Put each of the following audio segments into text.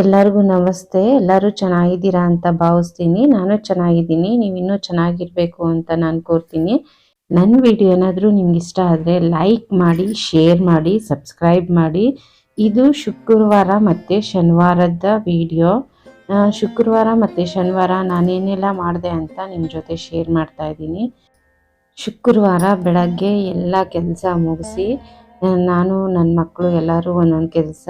ಎಲ್ಲರಿಗೂ ನಮಸ್ತೆ. ಎಲ್ಲರೂ ಚೆನ್ನಾಗಿದ್ದೀರಾ ಅಂತ ಭಾವಿಸ್ತೀನಿ. ನಾನು ಚೆನ್ನಾಗಿದ್ದೀನಿ. ನೀವು ಇನ್ನೂ ಚೆನ್ನಾಗಿರಬೇಕು ಅಂತ ನಾನು ಕೋರ್ತೀನಿ. ನನ್ನ ವಿಡಿಯೋ ಏನಾದರೂ ನಿಮ್ಗೆ ಇಷ್ಟ ಆದರೆ ಲೈಕ್ ಮಾಡಿ, ಶೇರ್ ಮಾಡಿ, ಸಬ್ಸ್ಕ್ರೈಬ್ ಮಾಡಿ. ಇದು ಶುಕ್ರವಾರ ಮತ್ತು ಶನಿವಾರದ ವಿಡಿಯೋ. ಶುಕ್ರವಾರ ಮತ್ತು ಶನಿವಾರ ನಾನೇನೆಲ್ಲ ಮಾಡಿದೆ ಅಂತ ನಿಮ್ಮ ಜೊತೆ ಶೇರ್ ಮಾಡ್ತಾ ಇದ್ದೀನಿ. ಶುಕ್ರವಾರ ಬೆಳಗ್ಗೆ ಎಲ್ಲ ಕೆಲಸ ಮುಗಿಸಿ ನಾನು ನನ್ನ ಮಕ್ಕಳು ಎಲ್ಲರೂ ಒಂದೊಂದು ಕೆಲಸ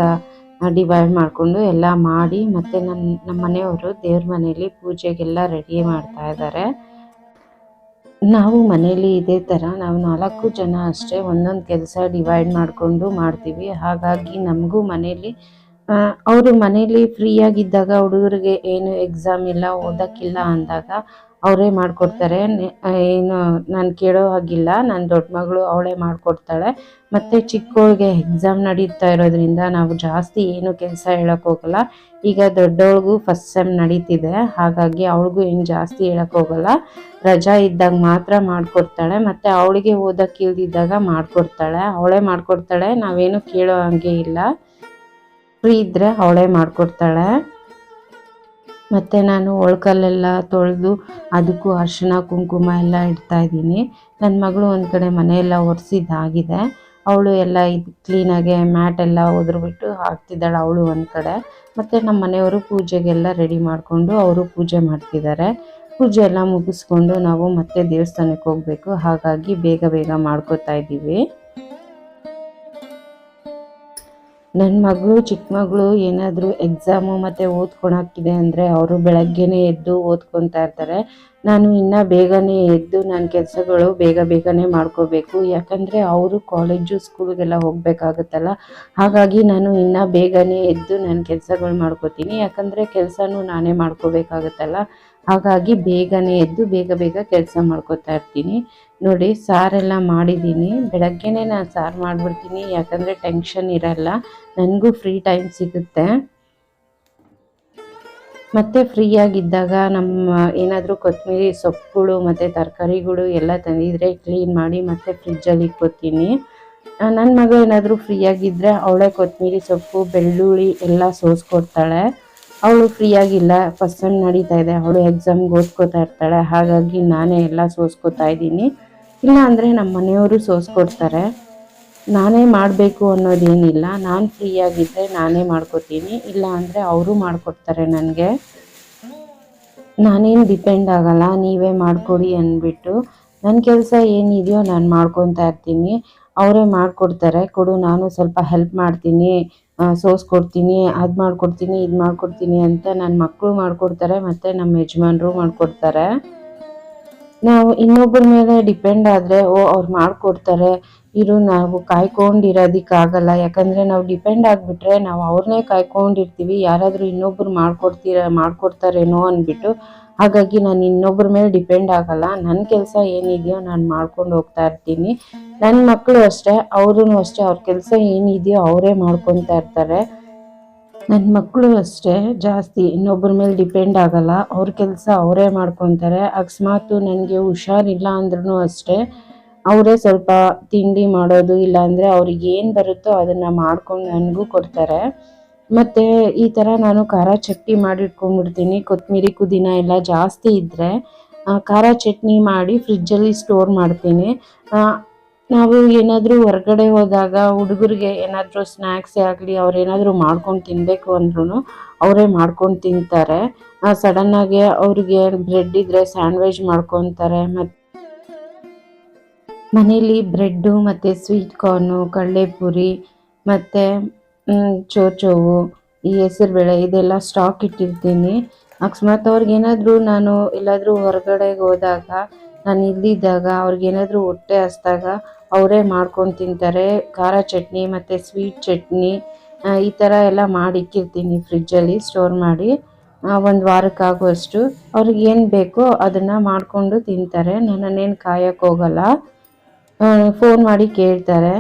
ಡಿವೈಡ್ ಮಾಡಿಕೊಂಡು ಎಲ್ಲ ಮಾಡಿ ಮತ್ತೆ ನನ್ನ ನಮ್ಮ ಮನೆಯವರು ದೇವ್ರ ಮನೆಯಲ್ಲಿ ಪೂಜೆಗೆಲ್ಲ ರೆಡಿ ಮಾಡ್ತಾ ಇದ್ದಾರೆ ನಾವು ಮನೇಲಿ ಇದೇ ಥರ ನಾವು ನಾಲ್ಕು ಜನ ಅಷ್ಟೇ ಒಂದೊಂದು ಕೆಲಸ ಡಿವೈಡ್ ಮಾಡಿಕೊಂಡು ಮಾಡ್ತೀವಿ. ಹಾಗಾಗಿ ನಮಗೂ ಮನೇಲಿ ಅವರು ಮನೇಲಿ ಫ್ರೀಯಾಗಿದ್ದಾಗ ಹುಡುಗರಿಗೆ ಏನು ಎಕ್ಸಾಮ್ ಇಲ್ಲ, ಓದೋಕ್ಕಿಲ್ಲ ಅಂದಾಗ ಅವರೇ ಮಾಡ್ಕೊಡ್ತಾರೆ. ಏನು ನಾನು ಕೇಳೋ ಹಾಗಿಲ್ಲ. ನನ್ನ ದೊಡ್ಡ ಮಗಳು ಅವಳೇ ಮಾಡಿಕೊಡ್ತಾಳೆ. ಮತ್ತು ಚಿಕ್ಕವಳಿಗೆ ಎಕ್ಸಾಮ್ ನಡೀತಾ ಇರೋದ್ರಿಂದ ನಾವು ಜಾಸ್ತಿ ಏನು ಕೆಲಸ ಹೇಳೋಕೆ ಹೋಗಲ್ಲ. ಈಗ ದೊಡ್ಡವಳಿಗೂ ಫಸ್ಟ್ ಸೆಮ್ ನಡೀತಿದೆ. ಹಾಗಾಗಿ ಅವಳಿಗೂ ಏನು ಜಾಸ್ತಿ ಹೇಳೋಕೆ ಹೋಗಲ್ಲ. ರಜಾ ಇದ್ದಾಗ ಮಾತ್ರ ಮಾಡಿಕೊಡ್ತಾಳೆ. ಮತ್ತು ಅವಳಿಗೆ ಓದಕ್ಕೆ ಇಲ್ದಿದ್ದಾಗ ಮಾಡಿಕೊಡ್ತಾಳೆ. ಅವಳೇ ಮಾಡಿಕೊಡ್ತಾಳೆ. ನಾವೇನು ಕೇಳೋ ಹಾಗೆ ಇಲ್ಲ. ಫ್ರೀ ಇದ್ದರೆ ಅವಳೇ ಮಾಡಿಕೊಡ್ತಾಳೆ. ಮತ್ತು ನಾನು ಒಳ್ಕಲ್ಲೆಲ್ಲ ತೊಳೆದು ಅದಕ್ಕೂ ಅರಿಶಿನ ಕುಂಕುಮ ಎಲ್ಲ ಇಡ್ತಾ ಇದ್ದೀನಿ. ನನ್ನ ಮಗಳು ಒಂದು ಕಡೆ ಮನೆಯೆಲ್ಲ ಒರೆಸಿದ್ದಾಗಿದೆ ಅವಳು ಎಲ್ಲ ಇದು ಕ್ಲೀನಾಗೆ ಮ್ಯಾಟ್ ಎಲ್ಲ ಒದ್ರುಬಿಟ್ಟು ಹಾಕ್ತಿದ್ದಾಳೆ ಅವಳು ಒಂದು ಕಡೆ. ಮತ್ತು ನಮ್ಮ ಮನೆಯವರು ಪೂಜೆಗೆಲ್ಲ ರೆಡಿ ಮಾಡಿಕೊಂಡು ಅವರು ಪೂಜೆ ಮಾಡ್ತಿದ್ದಾರೆ. ಪೂಜೆ ಎಲ್ಲ ಮುಗಿಸ್ಕೊಂಡು ನಾವು ಮತ್ತೆ ದೇವಸ್ಥಾನಕ್ಕೆ ಹೋಗಬೇಕು. ಹಾಗಾಗಿ ಬೇಗ ಬೇಗ ಮಾಡ್ಕೋತಾ ಇದ್ದೀವಿ. ನನ್ನ ಮಗಳು ಚಿಕ್ಕ ಮಗಳು ಏನಾದರೂ ಎಕ್ಸಾಮು ಮತ್ತು ಓದ್ಕೊಳಕ್ಕಿದೆ ಅಂದರೆ ಅವರು ಬೆಳಗ್ಗೆನೇ ಎದ್ದು ಓದ್ಕೊತಾ ಇರ್ತಾರೆ. ನಾನು ಇನ್ನೂ ಬೇಗನೆ ಎದ್ದು ನನ್ನ ಕೆಲಸಗಳು ಬೇಗ ಬೇಗನೆ ಮಾಡ್ಕೋಬೇಕು. ಯಾಕಂದರೆ ಅವರು ಕಾಲೇಜು ಸ್ಕೂಲ್ಗೆಲ್ಲ ಹೋಗಬೇಕಾಗುತ್ತಲ್ಲ. ಹಾಗಾಗಿ ನಾನು ಇನ್ನೂ ಬೇಗನೆ ಎದ್ದು ನನ್ನ ಕೆಲಸಗಳು ಮಾಡ್ಕೋತೀನಿ. ಯಾಕಂದರೆ ಕೆಲಸನೂ ನಾನೇ ಮಾಡ್ಕೋಬೇಕಾಗುತ್ತಲ್ಲ. ಹಾಗಾಗಿ ಬೇಗನೆ ಎದ್ದು ಬೇಗ ಬೇಗ ಕೆಲಸ ಮಾಡ್ಕೋತಾ ಇರ್ತೀನಿ. ನೋಡಿ, ಸಾರೆಲ್ಲ ಮಾಡಿದ್ದೀನಿ. ಬೆಳಗ್ಗೆನೇ ನಾನು ಸಾರು ಮಾಡಿಬಿಡ್ತೀನಿ. ಯಾಕಂದರೆ ಟೆನ್ಷನ್ ಇರಲ್ಲ. ನನಗೂ ಫ್ರೀ ಟೈಮ್ ಸಿಗುತ್ತೆ. ಮತ್ತು ಫ್ರೀಯಾಗಿದ್ದಾಗ ನಮ್ಮ ಏನಾದರೂ ಕೊತ್ತಂಬರಿ ಸೊಪ್ಪುಗಳು ಮತ್ತು ತರಕಾರಿಗಳು ಎಲ್ಲ ತಂದಿದ್ರೆ ಕ್ಲೀನ್ ಮಾಡಿ ಮತ್ತೆ ಫ್ರಿಜ್ಜಲ್ಲಿ ಇಟ್ಕೊತೀನಿ ನನ್ನ ಮಗ ಏನಾದರೂ ಫ್ರೀಯಾಗಿದ್ದರೆ ಅವಳೇ ಕೊತ್ತಂಬರಿ ಸೊಪ್ಪು, ಬೆಳ್ಳುಳ್ಳಿ ಎಲ್ಲ ಸೋಸ್ಕೊಡ್ತಾಳೆ. ಅವಳು ಫ್ರೀಯಾಗಿಲ್ಲ ಫಸ್ಟ್ ಸೆಮ್ ನಡೀತಾ ಇದೆ. ಅವಳು ಎಕ್ಸಾಮ್ಗೆ ಓದ್ಕೋತಾ ಇರ್ತಾಳೆ. ಹಾಗಾಗಿ ನಾನೇ ಎಲ್ಲ ಸೋಸ್ಕೋತಾ ಇದ್ದೀನಿ. ಇಲ್ಲ ಅಂದರೆ ನಮ್ಮ ಮನೆಯವರು ಸೋಸ್ಕೊಡ್ತಾರೆ. ನಾನೇ ಮಾಡಬೇಕು ಅನ್ನೋದೇನಿಲ್ಲ. ನಾನು ಫ್ರೀಯಾಗಿದ್ದರೆ ನಾನೇ ಮಾಡ್ಕೋತೀನಿ. ಇಲ್ಲ ಅಂದರೆ ಅವರು ಮಾಡಿಕೊಡ್ತಾರೆ ನನಗೆ. ನಾನೇನು ಡಿಪೆಂಡ್ ಆಗಲ್ಲ. ನೀವೇ ಮಾಡಿಕೊಡಿ ಅಂದ್ಬಿಟ್ಟು. ನನ್ನ ಕೆಲಸ ಏನಿದೆಯೋ ನಾನು ಮಾಡ್ಕೊತಾ ಇರ್ತೀನಿ. ಅವರೇ ಮಾಡಿಕೊಡ್ತಾರೆ. ಕೊಡು, ನಾನು ಸ್ವಲ್ಪ ಹೆಲ್ಪ್ ಮಾಡ್ತೀನಿ. ಸೋಸ್ಕೊಡ್ತೀನಿ, ಅದು ಮಾಡ್ಕೊಡ್ತೀನಿ, ಇದು ಮಾಡ್ಕೊಡ್ತೀನಿ ಅಂತ ನನ್ನ ಮಕ್ಕಳು ಮಾಡ್ಕೊಡ್ತಾರೆ ಮತ್ತು ನಮ್ಮ ಯಜಮಾನ್ರು ಮಾಡ್ಕೊಡ್ತಾರೆ. ನಾವು ಇನ್ನೊಬ್ಬರ ಮೇಲೆ ಡಿಪೆಂಡ್ ಆದರೆ, ಓ, ಅವ್ರು ಮಾಡಿಕೊಡ್ತಾರೆ. ಇರು, ನಾವು ಕಾಯ್ಕೊಂಡಿರೋದಕ್ಕಾಗಲ್ಲ. ಯಾಕಂದರೆ ನಾವು ಡಿಪೆಂಡ್ ಆಗಿಬಿಟ್ರೆ ನಾವು ಅವ್ರನ್ನೇ ಕಾಯ್ಕೊಂಡಿರ್ತೀವಿ. ಯಾರಾದರೂ ಇನ್ನೊಬ್ರು ಮಾಡ್ಕೊಡ್ತೀರ, ಮಾಡ್ಕೊಡ್ತಾರೇನೋ ಅಂದ್ಬಿಟ್ಟು ಹಾಗಾಗಿ ನಾನು ಇನ್ನೊಬ್ಬರ ಮೇಲೆ ಡಿಪೆಂಡ್ ಆಗಲ್ಲ. ನನ್ನ ಕೆಲಸ ಏನಿದೆಯೋ ನಾನು ಮಾಡ್ಕೊಂಡು ಹೋಗ್ತಾ ಇರ್ತೀನಿ. ನನ್ನ ಮಕ್ಕಳು ಅಷ್ಟೇ ಅವ್ರೂ ಅಷ್ಟೇ, ಅವ್ರ ಕೆಲಸ ಏನಿದೆಯೋ ಅವರೇ ಮಾಡ್ಕೊತಾ ಇರ್ತಾರೆ. ನನ್ನ ಮಕ್ಕಳು ಅಷ್ಟೇ, ಜಾಸ್ತಿ ಇನ್ನೊಬ್ಬರ ಮೇಲೆ ಡಿಪೆಂಡ್ ಆಗಲ್ಲ. ಅವ್ರ ಕೆಲಸ ಅವರೇ ಮಾಡ್ಕೊತಾರೆ ಅಕಸ್ಮಾತು ನನಗೆ ಹುಷಾರಿಲ್ಲ ಅಂದ್ರೂ ಅಷ್ಟೇ, ಅವರೇ ಸ್ವಲ್ಪ ತಿಂಡಿ ಮಾಡೋದು, ಇಲ್ಲಾಂದರೆ ಅವ್ರಿಗೆ ಏನು ಬರುತ್ತೋ ಅದನ್ನು ಮಾಡ್ಕೊಂಡು ನನಗೂ ಕೊಡ್ತಾರೆ. ಮತ್ತು ಈ ಥರ ನಾನು ಖಾರ ಚಟ್ನಿ ಮಾಡಿಟ್ಕೊಂಡ್ಬಿಡ್ತೀನಿ. ಕೊತ್ತಂಬರಿ ಪುದೀನ ಎಲ್ಲ ಜಾಸ್ತಿ ಇದ್ದರೆ ಖಾರ ಚಟ್ನಿ ಮಾಡಿ ಫ್ರಿಜ್ಜಲ್ಲಿ ಸ್ಟೋರ್ ಮಾಡ್ತೀನಿ. ನಾವು ಏನಾದರೂ ಹೊರಗಡೆ ಹೋದಾಗ ಹುಡುಗರಿಗೆ ಏನಾದರೂ ಸ್ನ್ಯಾಕ್ಸೇ ಆಗಲಿ, ಅವ್ರು ಏನಾದರೂ ಮಾಡ್ಕೊಂಡು ತಿನ್ನಬೇಕು ಅಂದ್ರೂ ಅವರೇ ಮಾಡ್ಕೊಂಡು ತಿಂತಾರೆ. ಸಡನ್ನಾಗಿ ಅವ್ರಿಗೆ ಬ್ರೆಡ್ ಇದ್ದರೆ ಸ್ಯಾಂಡ್ವಿಚ್ ಮಾಡ್ಕೊತಾರೆ. ಮತ್ತು ಮನೇಲಿ ಬ್ರೆಡ್ಡು ಮತ್ತು ಸ್ವೀಟ್ ಕಾರ್ನು ಕಡಲೆಪುರಿ ಮತ್ತು ಚೋಚೋವು ಈ ಹೆಸರುಬೇಳೆ ಇದೆಲ್ಲ ಸ್ಟಾಕ್ ಇಟ್ಟಿರ್ತೀನಿ. ಅಕಸ್ಮಾತ್ ಅವ್ರಿಗೇನಾದರೂ ನಾನು ಎಲ್ಲಾದರೂ ಹೊರಗಡೆಗೆ ಹೋದಾಗ, ನಾನು ಇಲ್ಲಿದ್ದಾಗ ಅವ್ರಿಗೇನಾದರೂ ಹೊಟ್ಟೆ ಹಸ್ದಾಗ ಅವರೇ ಮಾಡ್ಕೊಂಡು ತಿಂತಾರೆ. ಖಾರ ಚಟ್ನಿ ಮತ್ತು ಸ್ವೀಟ್ ಚಟ್ನಿ ಈ ಥರ ಎಲ್ಲ ಮಾಡಿಕ್ಕಿರ್ತೀನಿ ಫ್ರಿಜ್ಜಲ್ಲಿ ಸ್ಟೋರ್ ಮಾಡಿ. ಒಂದು ವಾರಕ್ಕಾಗುವಷ್ಟು. ಅವ್ರಿಗೆ ಏನು ಬೇಕೋ ಅದನ್ನು ಮಾಡಿಕೊಂಡು ತಿಂತಾರೆ. ನನ್ನನ್ನೇನು ಕಾಯೋಕ್ಕೋಗಲ್ಲ ಫೋನ್ ಮಾಡಿ ಕೇಳ್ತಾರೆ.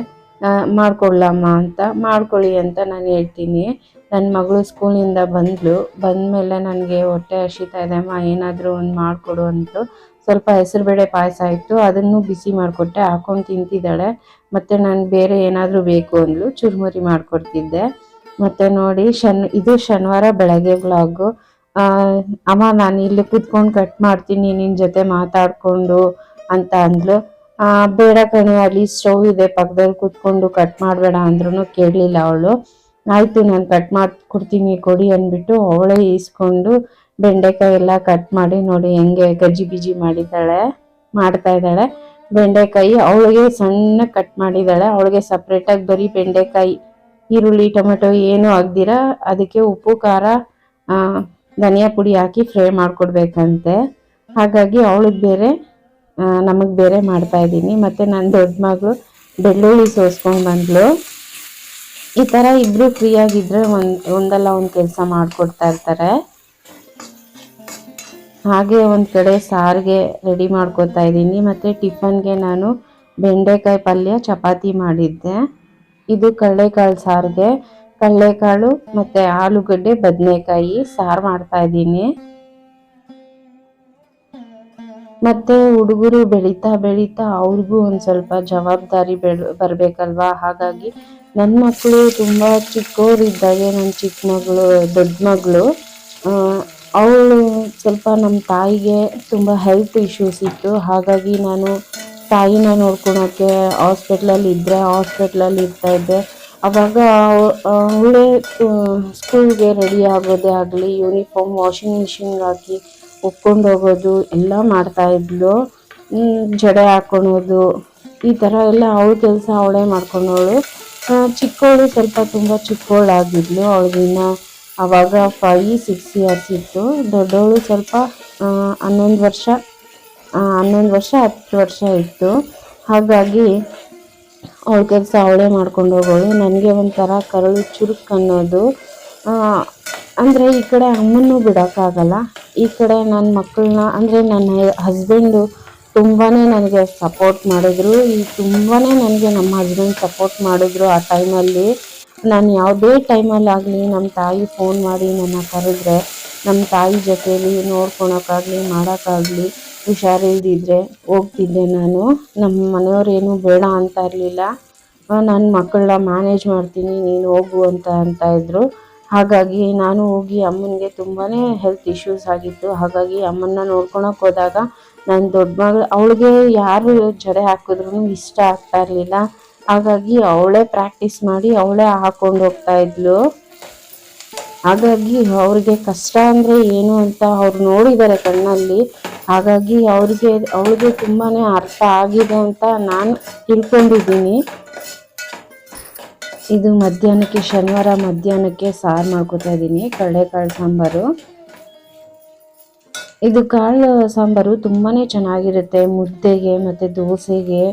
ಮಾಡ್ಕೊಡ್ಲಮ್ಮ ಅಂತ. ಮಾಡ್ಕೊಳ್ಳಿ ಅಂತ ನಾನು ಹೇಳ್ತೀನಿ. ನನ್ನ ಮಗಳು ಸ್ಕೂಲಿಂದ ಬಂದಳು ಬಂದಮೇಲೆ ನನಗೆ ಹೊಟ್ಟೆ ಹಸಿತಾ ಇದೆ, ಅಮ್ಮ, ಏನಾದರೂ ಒಂದು ಮಾಡಿಕೊಡು ಅಂದರು ಸ್ವಲ್ಪ ಹೆಸರುಬೇಳೆ ಪಾಯಸ ಇತ್ತು. ಅದನ್ನು ಬಿಸಿ ಮಾಡಿಕೊಟ್ಟೆ. ಹಾಕೊಂಡು ತಿಂತಿದ್ದಾಳೆ. ಮತ್ತು ನಾನು ಬೇರೆ ಏನಾದರೂ ಬೇಕು ಅಂದಳು ಚುರುಮುರಿ ಮಾಡಿಕೊಡ್ತಿದ್ದೆ. ಮತ್ತು ನೋಡಿ, ಶನ್, ಇದು ಶನಿವಾರ ಬೆಳಗ್ಗೆ ಬ್ಲಾಗು ಅಮ್ಮ, ನಾನು ಇಲ್ಲಿ ಕೂತ್ಕೊಂಡು ಕಟ್ ಮಾಡ್ತೀನಿ. ನಿನ್ನ ಜೊತೆ ಮಾತಾಡಿಕೊಂಡು ಅಂತ ಅಂದ್ಲು. ಬೇಡ ಕಣೆ, ಅಲ್ಲಿ ಸ್ಟೌವ್ ಇದೆ, ಪಕ್ಕದಲ್ಲಿ ಕುತ್ಕೊಂಡು ಕಟ್ ಮಾಡಬೇಡ ಅಂದ್ರೂ ಕೇಳಲಿಲ್ಲ ಅವಳು. ಆಯ್ತು, ನಾನು ಕಟ್ ಮಾಡ್ಕೊಡ್ತೀನಿ ಕೊಡಿ ಅಂದ್ಬಿಟ್ಟು ಅವಳೇ ಈಸ್ಕೊಂಡು ಬೆಂಡೆಕಾಯಿ ಎಲ್ಲ ಕಟ್ ಮಾಡಿ ನೋಡಿ ಹೆಂಗೆ ಗಜ್ಜಿ ಬಿಜಿ ಮಾಡಿದ್ದಾಳೆ, ಮಾಡ್ತಾ ಇದ್ದಾಳೆ. ಬೆಂಡೆಕಾಯಿ ಅವಳಿಗೆ ಸಣ್ಣ ಕಟ್ ಮಾಡಿದ್ದಾಳೆ. ಅವಳಿಗೆ ಸಪ್ರೇಟಾಗಿ ಬರೀ ಬೆಂಡೆಕಾಯಿ, ಈರುಳ್ಳಿ, ಟೊಮೆಟೊ ಏನು ಆಗ್ದಿರ ಅದಕ್ಕೆ ಉಪ್ಪು, ಖಾರ ಧನಿಯಾ ಪುಡಿ ಹಾಕಿ ಫ್ರೈ ಮಾಡ್ಕೊಡ್ಬೇಕಂತೆ. ಹಾಗಾಗಿ ಅವಳಿಗೆ ಬೇರೆ ನಮಗೆ ಬೇರೆ ಮಾಡ್ತಾ ಇದ್ದೀನಿ. ಮತ್ತೆ ನನ್ನ ದೊಡ್ಡ ಮಗಳು ಬೆಳ್ಳುಳ್ಳಿ ಸೋಸ್ಕೊಂಡು ಬಂದಳು ಈ ಥರ ಇಬ್ಬರು ಫ್ರೀ ಆಗಿದ್ರೆ ಒಂದ್, ಒಂದಲ್ಲ ಒಂದು ಕೆಲಸ ಮಾಡಿಕೊಡ್ತಾ ಇರ್ತಾರೆ. ಹಾಗೆ ಒಂದು ಕಡೆ ಸಾರಿಗೆ ರೆಡಿ ಮಾಡ್ಕೊತಾ ಇದ್ದೀನಿ. ಮತ್ತು ಟಿಫನ್ಗೆ ನಾನು ಬೆಂಡೆಕಾಯಿ ಪಲ್ಯ ಚಪಾತಿ ಮಾಡಿದ್ದೆ. ಇದು ಕಡಲೆಕಾಳು ಸಾರಿಗೆ. ಕಡಲೆಕಾಳು ಮತ್ತು ಆಲೂಗಡ್ಡೆ, ಬದನೆಕಾಯಿ ಸಾರು ಮಾಡ್ತಾ ಇದ್ದೀನಿ. ಮತ್ತೆ ಹುಡುಗರು ಬೆಳೀತಾ ಬೆಳೀತಾ ಅವ್ರಿಗೂ ಒಂದು ಸ್ವಲ್ಪ ಜವಾಬ್ದಾರಿ ಬೆಳ, ಬರಬೇಕಲ್ವಾ? ಹಾಗಾಗಿ ನನ್ನ ಮಕ್ಕಳು ತುಂಬ ಚಿಕ್ಕವರಿದ್ದಾಗೆ ನನ್ನ ಚಿಕ್ಕ ಮಗಳು, ದೊಡ್ಡ ಮಗಳು ಅವಳು ಸ್ವಲ್ಪ ನಮ್ಮ ತಾಯಿಗೆ ತುಂಬ ಹೆಲ್ತ್ ಇಶ್ಯೂಸ್ ಇತ್ತು. ಹಾಗಾಗಿ ನಾನು ತಾಯಿನ ನೋಡ್ಕೊಳೋಕ್ಕೆ ಹಾಸ್ಪಿಟ್ಲಲ್ಲಿ ಇದ್ದರೆ ಹಾಸ್ಪಿಟ್ಲಲ್ಲಿ ಇರ್ತಾ ಇದ್ದೆ. ಅವಾಗ ಅವಳೇ ಸ್ಕೂಲ್ಗೆ ರೆಡಿ ಆಗೋದೇ ಆಗಲಿ ಯೂನಿಫಾರ್ಮ್ ವಾಷಿಂಗ್ ಮಿಷಿನ್ಗೆ ಹಾಕಿ ಒಪ್ಕೊಂಡು ಹೋಗೋದು, ಎಲ್ಲ ಮಾಡ್ತಾ ಇದ್ಲು. ಜಡೆ ಹಾಕೊಳೋದು, ಈ ಥರ ಎಲ್ಲ ಅವಳ ಕೆಲಸ ಅವಳೇ ಮಾಡ್ಕೊಂಡವಳು. ಚಿಕ್ಕವಳು ಸ್ವಲ್ಪ ತುಂಬ ಚಿಕ್ಕವಳಾಗಿದ್ಲು ಅವಳಿಗಿನ್ನ ಆವಾಗ ಫೈ ಸಿಕ್ಸ್ ಇಯರ್ಸ್ ಇತ್ತು. ದೊಡ್ಡವಳು ಸ್ವಲ್ಪ ಹನ್ನೊಂದು ವರ್ಷ ಹನ್ನೊಂದು ವರ್ಷ, ಹತ್ತು ವರ್ಷ ಇತ್ತು. ಹಾಗಾಗಿ ಅವಳ ಕೆಲಸ ಅವಳೇ ಮಾಡ್ಕೊಂಡು ಹೋಗೋಳು ನನಗೆ ಒಂಥರ ಕರಳು ಚುರುಕ್ ಅನ್ನೋದು. ಅಂದರೆ ಈ ಕಡೆ ಅಮ್ಮನ್ನು ಬಿಡೋಕ್ಕಾಗಲ್ಲ. ಈ ಕಡೆ ನನ್ನ ಮಕ್ಕಳನ್ನ, ಅಂದರೆ ನನ್ನ ಹಸ್ಬೆಂಡು ತುಂಬಾ ನನಗೆ ಸಪೋರ್ಟ್ ಮಾಡಿದ್ರು. ಈ ತುಂಬಾ ನನಗೆ ನಮ್ಮ ಹಸ್ಬೆಂಡ್ ಸಪೋರ್ಟ್ ಮಾಡಿದ್ರು ಆ ಟೈಮಲ್ಲಿ ನಾನು ಯಾವುದೇ ಟೈಮಲ್ಲಾಗಲಿ ನಮ್ಮ ತಾಯಿ ಫೋನ್ ಮಾಡಿ ನನ್ನ ಕರೆದ್ರೆ ನಮ್ಮ ತಾಯಿ ಜೊತೆಲಿ ನೋಡ್ಕೊಳಕ್ಕಾಗಲಿ, ಮಾಡೋಕ್ಕಾಗಲಿ, ಹುಷಾರಿಲ್ದಿದ್ರೆ ಹೋಗ್ತಿದ್ದೆ ನಾನು. ನಮ್ಮ ಮನೆಯವ್ರೇನು ಬೇಡ ಅಂತ ಇರಲಿಲ್ಲ. ನನ್ನ ಮಕ್ಕಳನ್ನ ಮ್ಯಾನೇಜ್ ಮಾಡ್ತೀನಿ, ನೀನು ಹೋಗು ಅಂತ ಅಂತ ಇದ್ರು. ಹಾಗಾಗಿ ನಾನು ಹೋಗಿ ಅಮ್ಮನಿಗೆ ತುಂಬಾ ಹೆಲ್ತ್ ಇಶ್ಯೂಸ್ ಆಗಿತ್ತು. ಹಾಗಾಗಿ ಅಮ್ಮನ್ನ ನೋಡ್ಕೊಳಕ್ ಹೋದಾಗ ನನ್ನ ದೊಡ್ಡ ಮಗಳು, ಅವಳಿಗೆ ಯಾರು ಜಡೆ ಹಾಕಿದ್ರು ಇಷ್ಟ ಆಗ್ತಾ ಇರಲಿಲ್ಲ. ಹಾಗಾಗಿ ಅವಳೇ ಪ್ರಾಕ್ಟೀಸ್ ಮಾಡಿ ಅವಳೇ ಹಾಕೊಂಡು ಹೋಗ್ತಾ ಇದ್ಲು. ಹಾಗಾಗಿ ಅವ್ರಿಗೆ ಕಷ್ಟ ಅಂದರೆ ಏನು ಅಂತ ಅವ್ರು ನೋಡಿದ್ದಾರೆ ಕಣ್ಣಲ್ಲಿ. ಹಾಗಾಗಿ ಅವ್ರಿಗೆ, ಅವಳಿಗೆ ತುಂಬಾ ಅರ್ಥ ಆಗಿದೆ ಅಂತ ನಾನು ತಿಳ್ಕೊಂಡಿದ್ದೀನಿ. ಇದು ಮಧ್ಯಾಹ್ನಕ್ಕೆ, ಶನಿವಾರ ಮಧ್ಯಾಹ್ನಕ್ಕೆ ಸಾರು ಮಾಡ್ಕೊತಾ ಇದ್ದೀನಿ, ಕಡಲೆಕಾಳು ಸಾಂಬಾರು. ಇದು ಕಾಳು ಸಾಂಬಾರು ತುಂಬಾ ಚೆನ್ನಾಗಿರುತ್ತೆ, ಮುದ್ದೆಗೆ ಮತ್ತು ದೋಸೆಗೆ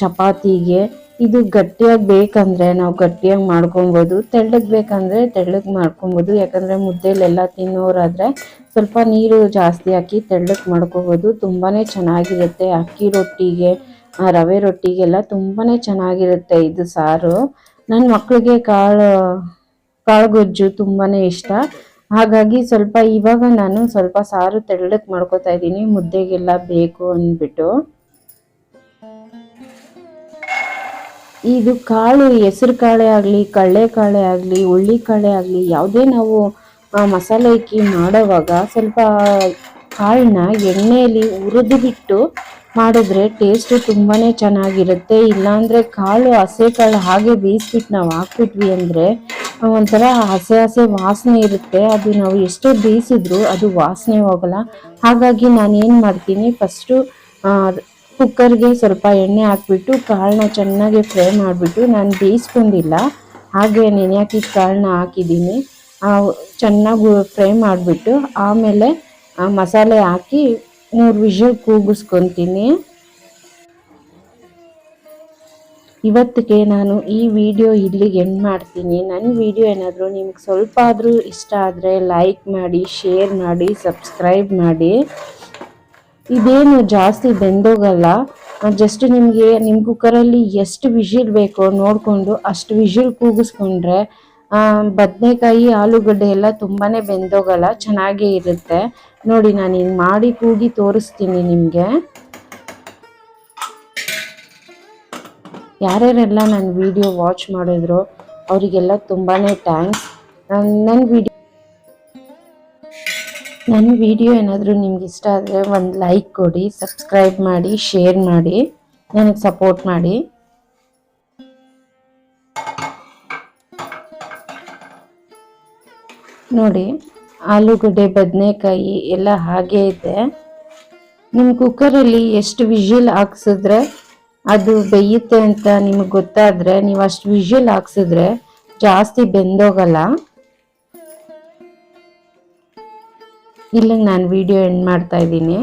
ಚಪಾತಿಗೆ. ಇದು ಗಟ್ಟಿಯಾಗಿ ಬೇಕಂದರೆ ನಾವು ಗಟ್ಟಿಯಾಗಿ ಮಾಡ್ಕೊಬೋದು, ತೆಳ್ಳಗೆ ಬೇಕಂದರೆ ತೆಳ್ಳಗೆ ಮಾಡ್ಕೊಬೋದು, ಯಾಕಂದರೆ ಮುದ್ದೆಲೆಲ್ಲ ತಿನ್ನೋರಾದರೆ ಸ್ವಲ್ಪ ನೀರು ಜಾಸ್ತಿ ಹಾಕಿ ತೆಳ್ಳಗೆ ಮಾಡ್ಕೋಬೋದು ತುಂಬಾ ಚೆನ್ನಾಗಿರುತ್ತೆ. ಅಕ್ಕಿ ರೊಟ್ಟಿಗೆ ರವೆ ರೊಟ್ಟಿಗೆಲ್ಲ ತುಂಬಾ ಚೆನ್ನಾಗಿರುತ್ತೆ ಇದು ಸಾರು. ನನ್ನ ಮಕ್ಕಳಿಗೆ ಕಾಳು ಕಾಳುಗೊಜ್ಜು ತುಂಬಾ ಇಷ್ಟ. ಹಾಗಾಗಿ ಸ್ವಲ್ಪ ಇವಾಗ ನಾನು ಸ್ವಲ್ಪ ಸಾರು ತೆಳ್ಳಗೆ ಮಾಡ್ಕೊತಾ ಇದ್ದೀನಿ, ಮುದ್ದೆಗೆಲ್ಲ ಬೇಕು ಅಂದ್ಬಿಟ್ಟು. ಇದು ಕಾಳು, ಹೆಸರು ಕಾಳೆ ಆಗಲಿ ಕಡಲೆಕಾಳೆ ಆಗಲಿ ಕಾಳೆ ಆಗಲಿ, ಯಾವುದೇ ನಾವು ಮಸಾಲೆ ಇಕ್ಕಿ ಮಾಡೋವಾಗ ಸ್ವಲ್ಪ ಕಾಳನ್ನ ಎಣ್ಣೆಯಲ್ಲಿ ಹುರಿದು ಬಿಟ್ಟು ಮಾಡಿದ್ರೆ ಟೇಸ್ಟು ತುಂಬಾ ಚೆನ್ನಾಗಿರುತ್ತೆ. ಇಲ್ಲಾಂದರೆ ಕಾಳು ಹಸೆ ಕಾಳು ಹಾಗೆ ಬೇಯಿಸ್ಬಿಟ್ಟು ನಾವು ಹಾಕ್ಬಿಟ್ವಿ ಅಂದರೆ ಒಂಥರ ಹಸೆ ಹಸೆ ವಾಸನೆ ಇರುತ್ತೆ. ಅದು ನಾವು ಎಷ್ಟೇ ಬೇಯಿಸಿದ್ರು ಅದು ವಾಸನೆ ಹೋಗಲ್ಲ. ಹಾಗಾಗಿ ನಾನು ಏನು ಮಾಡ್ತೀನಿ ಫಸ್ಟು ಕುಕ್ಕರ್ಗೆ ಸ್ವಲ್ಪ ಎಣ್ಣೆ ಹಾಕ್ಬಿಟ್ಟು ಕಾಳನ್ನ ಚೆನ್ನಾಗಿ ಫ್ರೈ ಮಾಡಿಬಿಟ್ಟು ನಾನು ಬೇಯಿಸ್ಕೊಂಡಿಲ್ಲ. ಹಾಗೆ ನೆನೆ ಹಾಕಿ ಕಾಳನ್ನ ಹಾಕಿದ್ದೀನಿ. ಚೆನ್ನಾಗಿ ಫ್ರೈ ಮಾಡಿಬಿಟ್ಟು ಆಮೇಲೆ ಮಸಾಲೆ ಹಾಕಿ ಮೂರು ವಿಷಲ್ ಕೂಗಿಸ್ಕೊತೀನಿ. ಇವತ್ತಿಗೆ ನಾನು ಈ ವಿಡಿಯೋ ಇಲ್ಲಿಗೆ ಎಂಡ್ ಮಾಡ್ತೀನಿ. ನನ್ನ ವಿಡಿಯೋ ಏನಾದರೂ ನಿಮ್ಗೆ ಸ್ವಲ್ಪ ಆದರೂ ಇಷ್ಟ ಆದರೆ ಲೈಕ್ ಮಾಡಿ ಶೇರ್ ಮಾಡಿ ಸಬ್ಸ್ಕ್ರೈಬ್ ಮಾಡಿ. ಇದೇನು ಜಾಸ್ತಿ ಬೆಂದೋಗಲ್ಲ. ಜಸ್ಟ್ ನಿಮಗೆ ನಿಮ್ಮ ಕುಕ್ಕರಲ್ಲಿ ಎಷ್ಟು ವಿಷಿಲ್ ಬೇಕೋ ನೋಡಿಕೊಂಡು ಅಷ್ಟು ವಿಷಿಲ್ ಕೂಗಿಸ್ಕೊಂಡ್ರೆ ಬದನೆಕಾಯಿ, ಆಲೂಗಡ್ಡೆ ಎಲ್ಲ ತುಂಬಾ ಬೆಂದೋಗಲ್ಲ, ಚೆನ್ನಾಗೇ ಇರುತ್ತೆ. ನೋಡಿ, ನಾನು ಹಿಂಗೆ ಮಾಡಿ ಕೂಗಿ ತೋರಿಸ್ತೀನಿ ನಿಮಗೆ. ಯಾರ್ಯಾರೆಲ್ಲ ನನ್ನ ವಿಡಿಯೋ ವಾಚ್ ಮಾಡಿದ್ರು, ಅವರಿಗೆಲ್ಲ ತುಂಬಾ ಥ್ಯಾಂಕ್ಸ್. ನನ್ನ ವಿಡಿಯೋ ನನ್ನ ವಿಡಿಯೋ ಏನಾದರೂ ನಿಮ್ಗೆ ಇಷ್ಟ ಆದರೆ ಒಂದು ಲೈಕ್ ಕೊಡಿ, ಸಬ್ಸ್ಕ್ರೈಬ್ ಮಾಡಿ, ಶೇರ್ ಮಾಡಿ, ನನಗೆ ಸಪೋರ್ಟ್ ಮಾಡಿ. ನೋಡಿ, ಆಲೂಗಡ್ಡೆ, ಬದನೆಕಾಯಿ ಎಲ್ಲ ಹಾಗೆ ಇದೆ. ನಿಮ್ಮ ಕುಕ್ಕರಲ್ಲಿ ಎಷ್ಟು ವಿಷಲ್ ಹಾಕ್ಸಿದ್ರೆ ಅದು ಬೇಯುತ್ತೆ ಅಂತ ನಿಮಗೆ ಗೊತ್ತಾದರೆ, ನೀವು ಅಷ್ಟು ವಿಷಲ್ ಹಾಕ್ಸಿದ್ರೆ ಜಾಸ್ತಿ ಬೆಂದೋಗಲ್ಲ. ಇಲ್ಲಿಗೆ ನಾನು ವಿಡಿಯೋ ಎಂಡ್ ಮಾಡ್ತಾ ಇದ್ದೀನಿ.